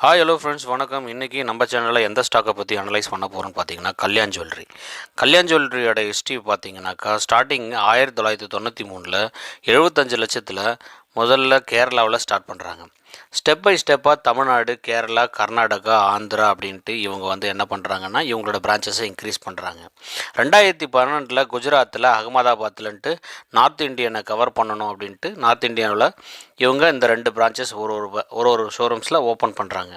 Hi hello friends வணக்கம். இன்றைக்கி நம்ம சேனலில் எந்த ஸ்டாக்கை பற்றி அனலைஸ் பண்ண போகிறோம்னு பார்த்தீங்கன்னா கல்யாண் ஜுவல்லரி கல்யாண் ஜுவல்லரியோட ஹிஸ்ட்ரி பார்த்தீங்கன்னாக்கா ஸ்டார்டிங் ஆயிரத்தி தொள்ளாயிரத்தி தொண்ணூற்றி மூணில் எழுபத்தஞ்சு லட்சத்தில் முதல்ல கேரளாவில் ஸ்டார்ட் பண்ணுறாங்க ஸ்டெப் பை ஸ்டெப்பாக தமிழ்நாடு கேரளா கர்நாடகா ஆந்திரா அப்படின்ட்டு இவங்க வந்து என்ன பண்ணுறாங்கன்னா இவங்களோட பிரான்ச்சஸை இன்க்ரீஸ் பண்ணுறாங்க ரெண்டாயிரத்தி பன்னெண்டில் குஜராத்தில் அகமதாபாத்லன்ட்டு நார்த் இந்தியனை கவர் பண்ணணும் அப்படின்ட்டு நார்த் இந்தியாவில் இவங்க இந்த ரெண்டு பிரான்ச்சஸ் ஒரு ஒரு ஒரு ஒரு ஷோரூம்ஸில் ஓப்பன் பண்ணுறாங்க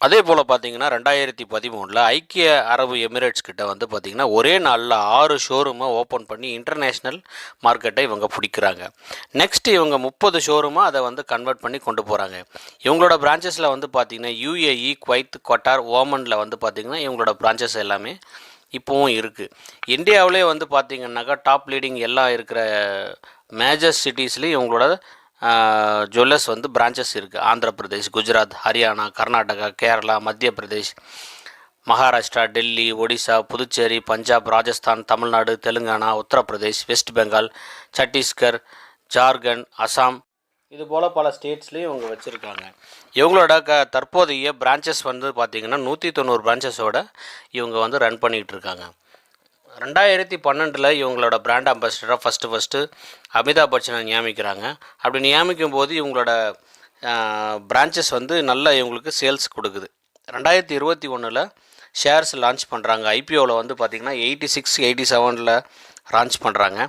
அதே போல் பார்த்தீங்கன்னா ரெண்டாயிரத்தி பதிமூணில் ஐக்கிய அரபு எமிரேட்ஸ் கிட்ட வந்து பார்த்திங்கன்னா ஒரே நாளில் ஆறு ஷோரூமை ஓப்பன் பண்ணி இன்டர்நேஷ்னல் மார்க்கெட்டை இவங்க பிடிக்கிறாங்க. நெக்ஸ்ட் இவங்க முப்பது ஷோரூமாக அதை வந்து கன்வெர்ட் பண்ணி கொண்டு போகிறாங்க இவங்களோட பிரான்ச்சஸில் வந்து பார்த்திங்கன்னா யூஏஇ குவைத் கொட்டார் ஓமனில் வந்து பார்த்திங்கன்னா இவங்களோட பிரான்ச்சஸ் எல்லாமே இப்போவும் இருக்குது இந்தியாவிலே வந்து பார்த்திங்கன்னாக்கா டாப் லீடிங் எல்லாம் இருக்கிற மேஜர் சிட்டிஸ்லேயும் இவங்களோட ஜுவல்லர்ஸ் வந்து பிரான்ச்சஸ் இருக்குது ஆந்திர பிரதேஷ் குஜராத் ஹரியானா கர்நாடகா கேரளா மத்திய பிரதேஷ் மகாராஷ்டிரா டெல்லி ஒடிசா புதுச்சேரி பஞ்சாப் ராஜஸ்தான் தமிழ்நாடு தெலுங்கானா உத்தரப்பிரதேஷ் வெஸ்ட் பெங்கால் சத்தீஸ்கர் ஜார்க்கண்ட் அசாம். இது போல் பல ஸ்டேட்ஸ்லேயும் இவங்க வச்சுருக்காங்க. இவங்களோட க தற்போதைய பிரான்ச்சஸ் வந்து பார்த்திங்கன்னா நூற்றி தொண்ணூறு பிரான்ச்சஸோட இவங்க வந்து ரன் பண்ணிகிட்டு இருக்காங்க. ரெண்டாயிரத்தி பன்னெண்டில் இவங்களோட பிராண்ட் அம்பாசிடராக ஃபஸ்ட்டு ஃபஸ்ட்டு அமிதாப் பச்சனை நியமிக்கிறாங்க. அப்படி நியமிக்கும் போது இவங்களோட பிரான்ச்சஸ் வந்து நல்ல இவங்களுக்கு சேல்ஸ் கொடுக்குது. ரெண்டாயிரத்தி இருபத்தி ஒன்றில் ஷேர்ஸ் லான்ச் பண்ணுறாங்க ஐபிஓவில் வந்து பார்த்திங்கன்னா எயிட்டி சிக்ஸ் எயிட்டி செவனில் லான்ச் பண்ணுறாங்க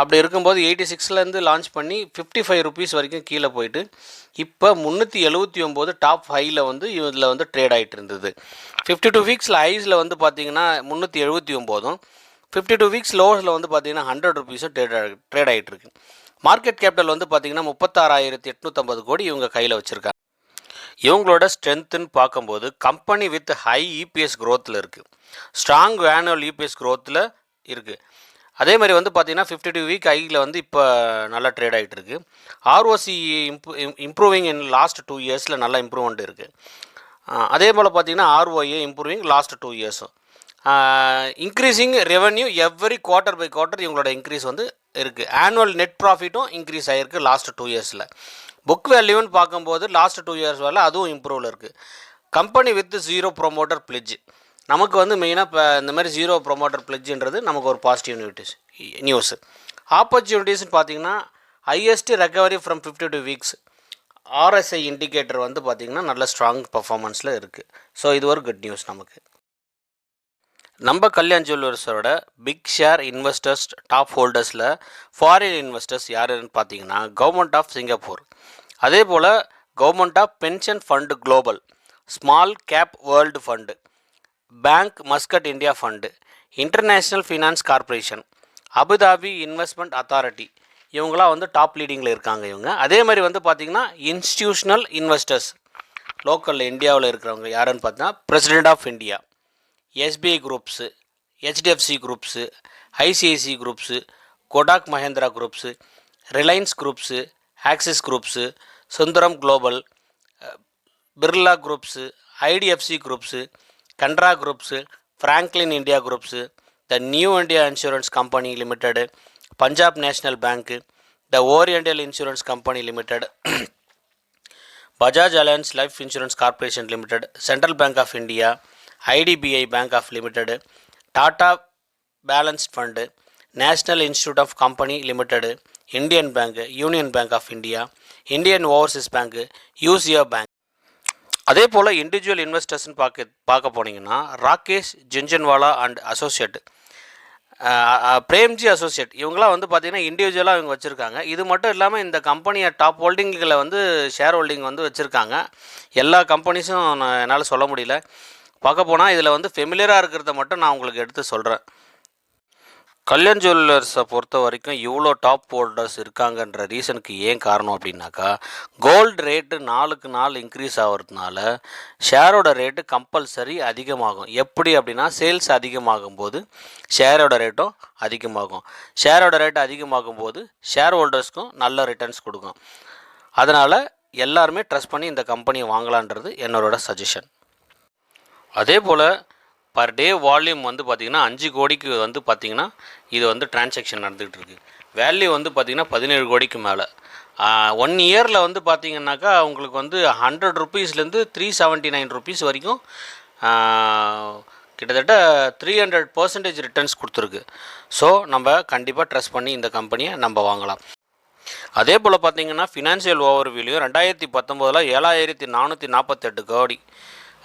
அப்படி இருக்கும்போது எயிட்டி சிக்ஸ்லேருந்து லான்ச் பண்ணி ஃபிஃப்டி ஃபைவ் ருபீஸ் வரைக்கும் கீழே போயிட்டு இப்போ முந்நூற்றி எழுபத்தி ஒம்பது டாப் ஹையில் வந்து இதில் வந்து ட்ரேட் ஆகிட்டு இருந்தது. ஃபிஃப்டி டூ வீக்ஸில் ஐஸில் வந்து பார்த்திங்கன்னா முந்நூற்றி எழுபத்தி ஒம்போதும் ஃபிஃப்டி டூ வீக்ஸ் லோவர்ஸில் வந்து பார்த்தீங்கன்னா ஹண்ட்ரட் ருபீஸும் ட்ரேட் ட்ரேட் ஆகிட்டு இருக்கு மார்க்கெட் கேபிட்டல் வந்து பார்த்தீங்கன்னா முப்பத்தாறாயிரத்தி எட்நூற்றம்பது கோடி இவங்க கையில் வச்சுருக்காங்க. இவங்களோட ஸ்ட்ரென்த்துன்னு பார்க்கும்போது கம்பெனி வித் ஹை இபிஎஸ் க்ரோத்தில் இருக்குது ஸ்ட்ராங் ஆனுவல் இபிஎஸ் க்ரோத்தில் இருக்குது அதே மாதிரி வந்து பார்த்தீங்கன்னா ஃபிஃப்டி டூ வீக் ஐயில் வந்து இப்போ நல்லா ட்ரேட் ஆகிட்டு இருக்கு ROC improve improving in last two இயர்ஸில் நல்லா இம்ப்ரூவ்மெண்ட் இருக்குது அதே போல் பார்த்தீங்கன்னா ROA improving last two இயர்ஸும் increasing revenue every quarter by quarter இவங்களோட இன்க்ரீஸ் வந்து இருக்குது ஆனுவல் நெட் ப்ராஃபிட்டும் இன்க்ரீஸ் ஆகிருக்கு லாஸ்ட் டூ இயர்ஸில் புக் வேல்யூன்னு பார்க்கும்போது லாஸ்ட் டூ இயர்ஸ் வரல அதுவும் இம்ப்ரூவில் இருக்குது company with zero promoter pledge நமக்கு வந்து மெயினாக இப்போ இந்த மாதிரி ஜீரோ ப்ரொமோட்டர் பிளிட்ஜுன்றது நமக்கு ஒரு பாசிட்டிவ் நியூட்டிஸ் நியூஸ் ஆப்பர்ச்சுனிட்டிஸ்னு பார்த்தீங்கன்னா highest recovery from fifty two weeks RSI indicator வந்து பார்த்திங்கன்னா நல்ல ஸ்ட்ராங் பர்ஃபார்மன்ஸில் இருக்குது ஸோ இது ஒரு குட் நியூஸ் நமக்கு. நம்ம கல்யாண் ஜுவல்லர்ஸோட பிக் ஷேர் இன்வெஸ்டர்ஸ் டாப் ஹோல்டர்ஸில் ஃபாரின் இன்வெஸ்டர்ஸ் யாருன்னு பார்த்தீங்கன்னா கவர்மெண்ட் ஆஃப் சிங்கப்பூர் அதே போல் government of pension fund global small cap world fund bank Muscat India fund international finance corporation Abu Dhabi investment authority இவங்களாம் வந்து top லீடிங்கில் இருக்காங்க இவங்க. அதே மாதிரி வந்து பார்த்திங்கன்னா இன்ஸ்டியூஷனல் இன்வெஸ்டர்ஸ் லோக்கலில் இந்தியாவில் இருக்கிறவங்க யாருன்னு பார்த்தீங்கன்னா president of India SBI groups HDFC groups ICICI groups Kotak Mahindra groups Reliance groups Axis groups Sundaram global Birla groups IDFC groups Canara groups Franklin India groups the new India insurance company limited Punjab national bank the oriental insurance company limited Bajaj Allianz life insurance corporation limited central bank of India IDBI bank of limited Tata balanced fund national institute of company limited Indian bank union bank of India Indian overseas bank UCO bank அதே போல் individual இன்வெஸ்டர்ஸ்னு பார்க்க பார்க்க போனீங்கன்னா Rakesh Jhunjhunwala and associate Premji associate இவங்களாம் வந்து பார்த்தீங்கன்னா இண்டிவிஜுவலாக இவங்க வச்சுருக்காங்க. இது மட்டும் இல்லாமல் இந்த கம்பெனியை டாப் ஹோல்டிங்கில் வந்து ஷேர் ஹோல்டிங் வந்து வச்சுருக்காங்க. எல்லா கம்பெனிஸும் நான் என்னால் சொல்ல முடியல. பார்க்க போனால் இதில் வந்து ஃபெமிலியராக இருக்கிறத மட்டும் நான் உங்களுக்கு எடுத்து சொல்கிறேன் கல்யாண் ஜுவல்லர்ஸை பொறுத்த வரைக்கும் இவ்வளோ டாப் ஹோல்டர்ஸ் இருக்காங்கன்ற ரீசனுக்கு ஏன் காரணம் அப்படின்னாக்கா கோல்டு ரேட்டு நாளுக்கு நாள் இன்க்ரீஸ் ஆகிறதுனால ஷேரோட ரேட்டு கம்பல்சரி அதிகமாகும். எப்படி அப்படின்னா சேல்ஸ் அதிகமாகும் போது ஷேரோட ரேட்டும் அதிகமாகும். ஷேரோட ரேட்டு அதிகமாகும் போது ஷேர் ஹோல்டர்ஸ்க்கும் நல்ல ரிட்டர்ன்ஸ் கொடுக்கும். அதனால் எல்லாருமே ட்ரஸ்ட் பண்ணி இந்த கம்பெனியை வாங்கலான்றது என்னோட சஜஷன் அதே போல் பர் டே வால்யூம் வந்து பார்த்திங்கன்னா அஞ்சு கோடிக்கு வந்து பார்த்திங்கன்னா இது வந்து டிரான்சாக்ஷன் நடந்துகிட்டு இருக்குது வேல்யூ வந்து பார்த்திங்கன்னா பதினேழு கோடிக்கு மேலே. ஒன் இயரில் வந்து பார்த்தீங்கன்னாக்கா உங்களுக்கு வந்து ஹண்ட்ரட் ருபீஸ்லேருந்து த்ரீ செவன்ட்டி நைன் ருபீஸ் வரைக்கும் கிட்டத்தட்ட த்ரீ ஹண்ட்ரட் பர்சன்டேஜ் ரிட்டர்ன்ஸ் கொடுத்துருக்கு. ஸோ நம்ம கண்டிப்பாக ட்ரெஸ் பண்ணி இந்த கம்பெனியை நம்ம வாங்கலாம். அதே போல் பார்த்திங்கன்னா ஃபினான்ஷியல் ஓவர் வியூலையும் ரெண்டாயிரத்தி பத்தொம்போதில் ஏழாயிரத்தி நானூற்றி நாற்பத்தெட்டு கோடி.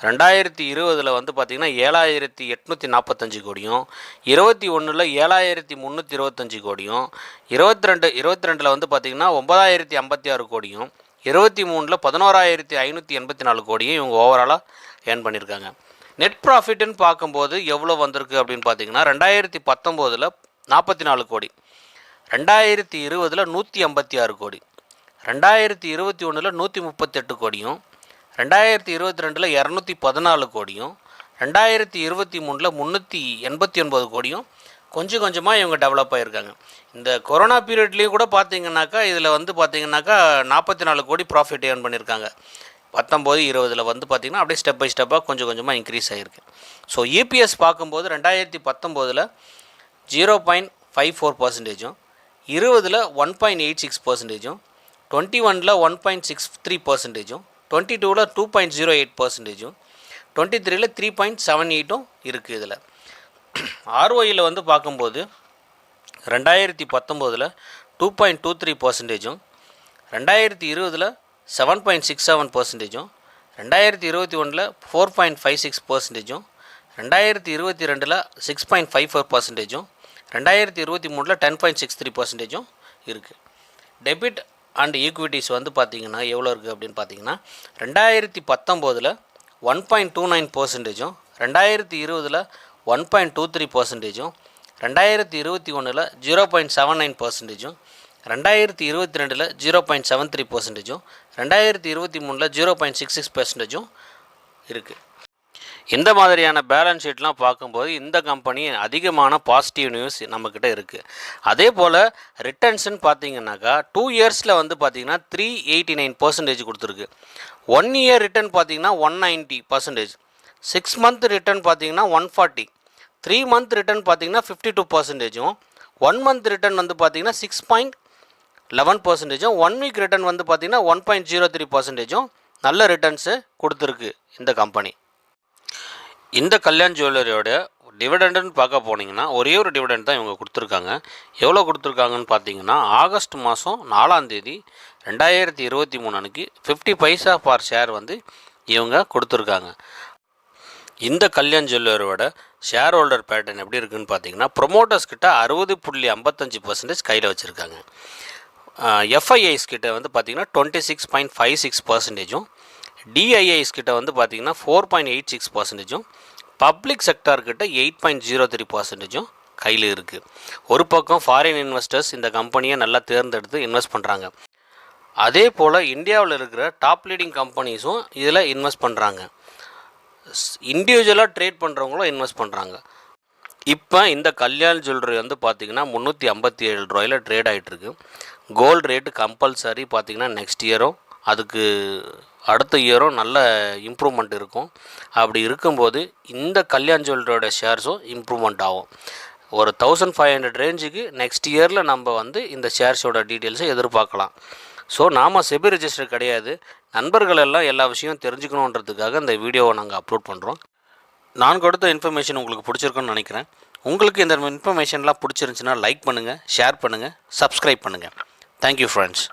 ரெண்டாயிரத்தி இருபதில் வந்து பார்த்திங்கன்னா ஏழாயிரத்தி எட்நூற்றி நாற்பத்தஞ்சு கோடியும் இருபத்தி ஒன்றில் ஏழாயிரத்தி முந்நூற்றி இருபத்தஞ்சி கோடியும் இருபத்தி ரெண்டு இருபத்தி ரெண்டில் வந்து பார்த்திங்கன்னா ஒன்பதாயிரத்தி ஐம்பத்தி ஆறு கோடியும் இருபத்தி மூணில் பதினோராயிரத்தி ஐநூற்றி எண்பத்தி நாலு கோடியும் இவங்க ஓவராலாக ஏர்ன் பண்ணியிருக்காங்க நெட் ப்ராஃபிட்டுன்னு பார்க்கும்போது எவ்வளோ வந்திருக்கு அப்படின்னு பார்த்தீங்கன்னா ரெண்டாயிரத்தி பத்தொம்போதில் நாற்பத்தி நாலு கோடி ரெண்டாயிரத்தி இருபதில் நூற்றி ஐம்பத்தி ஆறு கோடி ரெண்டாயிரத்தி இருபத்தி ஒன்றில் நூற்றி முப்பத்தெட்டு கோடியும் ரெண்டாயிரத்தி இருபத்தி ரெண்டில் இரநூத்தி பதினாலு கோடியும் ரெண்டாயிரத்தி இருபத்தி மூணில் முந்நூற்றி எண்பத்தி ஒன்பது கோடியும் கொஞ்சம் கொஞ்சமாக இவங்க டெவலப் ஆகியிருக்காங்க இந்த கொரோனா பீரியட்லேயும் கூட பார்த்தீங்கன்னாக்கா இதில் வந்து பார்த்தீங்கன்னாக்கா நாற்பத்தி நாலு கோடி ப்ராஃபிட் ஏர்ன் பண்ணியிருக்காங்க பத்தொம்போது இருபதில் வந்து பார்த்திங்கன்னா அப்படியே ஸ்டெப் பை ஸ்டெப்பாக கொஞ்சம் கொஞ்சமாக இன்க்ரீஸ் ஆகிருக்கு ஸோ இபிஎஸ் பார்க்கும்போது ரெண்டாயிரத்தி பத்தொம்போதில் ஜீரோ பாயிண்ட் ஃபைவ் ஃபோர் பர்சன்டேஜும் இருபதில் ஒன் பாயிண்ட் எயிட் சிக்ஸ் பர்சன்டேஜும் டுவெண்ட்டி ஒனில் ஒன் பாயிண்ட் சிக்ஸ் த்ரீ பர்சன்டேஜும் டுவெண்ட்டி டூவில் டூ பாயிண்ட் ஜீரோ எயிட் பர்சன்டேஜும் டுவெண்ட்டி த்ரீல த்ரீ பாயிண்ட் செவன் எயிட்டும் இருக்குது இதில். ஆர்ஓயில் வந்து பார்க்கும்போது ரெண்டாயிரத்தி பத்தொம்போதில் டூ பாயிண்ட் டூ த்ரீ பர்சன்டேஜும் ரெண்டாயிரத்தி இருபதில் செவன் பாயிண்ட் சிக்ஸ் செவன் பர்சன்டேஜும் ரெண்டாயிரத்தி இருபத்தி ஒன்றில் ஃபோர் பாயிண்ட் ஃபைவ் சிக்ஸ் பர்சன்டேஜும் ரெண்டாயிரத்தி இருபத்தி ரெண்டில் சிக்ஸ் பாயிண்ட் ஃபைவ் ஃபோர் பர்சன்டேஜும் ரெண்டாயிரத்தி இருபத்தி மூணில் டென் பாயிண்ட் சிக்ஸ் த்ரீ பர்சன்டேஜும் இருக்குது டெபிட் அண்ட் ஈக்விட்டிஸ் வந்து பார்த்தீங்கன்னா எவ்வளோ இருக்குது அப்படின்னு பார்த்தீங்கன்னா ரெண்டாயிரத்தி பத்தொம்போதில் ஒன் பாயிண்ட் டூ நைன் பர்சன்டேஜும் ரெண்டாயிரத்தி இருபதில் ஒன் பாயிண்ட் டூ த்ரீ பர்சன்டேஜும் ரெண்டாயிரத்தி இருபத்தி ஒன்றில் ஜீரோ பாயிண்ட் செவன் நைன் பர்சன்டேஜும் ரெண்டாயிரத்தி இருபத்தி ரெண்டில் ஜீரோ பாயிண்ட் செவன் த்ரீ பர்சன்டேஜும் ரெண்டாயிரத்தி இருபத்தி மூணில் ஜீரோ பாயிண்ட் சிக்ஸ் சிக்ஸ் பர்சன்டேஜும் இருக்குது இந்த மாதிரியான பேலன்ஸ் ஷீட்லாம் பார்க்கும்போது இந்த கம்பெனி அதிகமான பாசிட்டிவ் நியூஸ் நம்மக்கிட்ட இருக்குது அதே போல் ரிட்டர்ன்ஸ்னு பார்த்தீங்கன்னாக்கா டூ இயர்ஸில் வந்து பார்த்தீங்கன்னா த்ரீ எயிட்டி நைன் பர்சன்டேஜ் கொடுத்துருக்கு. ஒன் இயர் ரிட்டர்ன் பார்த்தீங்கன்னா one ninety percentage six month return பார்த்தீங்கன்னா one forty three month return பார்த்தீங்கன்னா ஃபிஃப்டி டூ பர்சன்டேஜும் ஒன் மந்த் ரிட்டர்ன் வந்து பார்த்தீங்கன்னா சிக்ஸ் பாயிண்ட் லெவன் பர்சன்டேஜும் ஒன் வீக் ரிட்டர்ன் வந்து பார்த்தீங்கன்னா ஒன் பாயிண்ட் ஜீரோ த்ரீ பர்சன்டேஜும் நல்ல ரிட்டர்ன்ஸு கொடுத்துருக்கு இந்த கம்பெனி இந்த கல்யாண் ஜுவல்லரியோட டிவிடெண்டுன்னு பார்க்க போனீங்கன்னா ஒரே ஒரு டிவிடெண்ட் தான் இவங்க கொடுத்துருக்காங்க. எவ்வளோ கொடுத்துருக்காங்கன்னு பார்த்தீங்கன்னா ஆகஸ்ட் மாதம் நாலாந்தேதி ரெண்டாயிரத்தி இருபத்தி மூணு அன்னைக்கு ஃபிஃப்டி பைசா பார் ஷேர் வந்து இவங்க கொடுத்துருக்காங்க. இந்த கல்யாண் ஜுவல்லரியோட ஷேர் ஹோல்டர் பேட்டர்ன் எப்படி இருக்குன்னு பார்த்தீங்கன்னா ப்ரொமோட்டர்ஸ் கிட்ட அறுபது புள்ளி ஐம்பத்தஞ்சு பர்சன்டேஜ் கையில் வச்சுருக்காங்க. எஃப்ஐஐஸ் கிட்ட வந்து பார்த்தீங்கன்னா twenty six point five six பர்சன்டேஜும் DIIs கிட்ட வந்து பார்த்தீங்கன்னா ஃபோர் பாயிண்ட் எயிட் சிக்ஸ் பர்சன்டேஜும் பப்ளிக் செக்டார்கிட்ட எயிட் பாயிண்ட் ஜீரோ த்ரீ பர்சன்டேஜும் கையில் இருக்குது ஒரு பக்கம் ஃபாரின் இன்வெஸ்டர்ஸ் இந்த கம்பெனியை நல்லா தேர்ந்தெடுத்து இன்வெஸ்ட் பண்ணுறாங்க அதே போல் இந்தியாவில் இருக்கிற டாப் லீடிங் கம்பெனிஸும் இதில் இன்வெஸ்ட் பண்ணுறாங்க இண்டிவிஜுவலாக ட்ரேட் பண்ணுறவங்களும் இன்வெஸ்ட் பண்ணுறாங்க இப்போ இந்த கல்யாண் ஜுவல்லரி வந்து பார்த்திங்கன்னா முந்நூற்றி ஐம்பத்தி ஏழு ரூபாயில் ட்ரேட் ஆகிட்டுருக்கு கோல்டு ரேட்டு கம்பல்சரி பார்த்திங்கன்னா நெக்ஸ்ட் இயரும் அதுக்கு அடுத்த இயரும் நல்ல இம்ப்ரூவ்மெண்ட் இருக்கும். அப்படி இருக்கும்போது இந்த கல்யாண் ஜுவல்லரியோட ஷேர்ஸும் இம்ப்ரூவ்மெண்ட் ஆகும். ஒரு தௌசண்ட் ஃபைவ் ஹண்ட்ரட் ரேஞ்சுக்கு நெக்ஸ்ட் இயரில் நம்ம வந்து இந்த ஷேர்ஸோட டீட்டெயில்ஸை எதிர்பார்க்கலாம். ஸோ நாம் செபி ரெஜிஸ்டர் கிடையாது. நண்பர்கள் எல்லாம் எல்லா விஷயமும் தெரிஞ்சுக்கணுன்றதுக்காக இந்த வீடியோவை நாங்கள் அப்லோட் பண்ணுறோம் நான் கொடுத்த இன்ஃபர்மேஷன் உங்களுக்கு பிடிச்சிருக்குன்னு நினைக்கிறேன். உங்களுக்கு இந்த இன்ஃபர்மேஷன்லாம் பிடிச்சிருந்துச்சுன்னா லைக் பண்ணுங்கள் ஷேர் பண்ணுங்கள் சப்ஸ்கிரைப் பண்ணுங்கள் தேங்க்யூ ஃப்ரெண்ட்ஸ்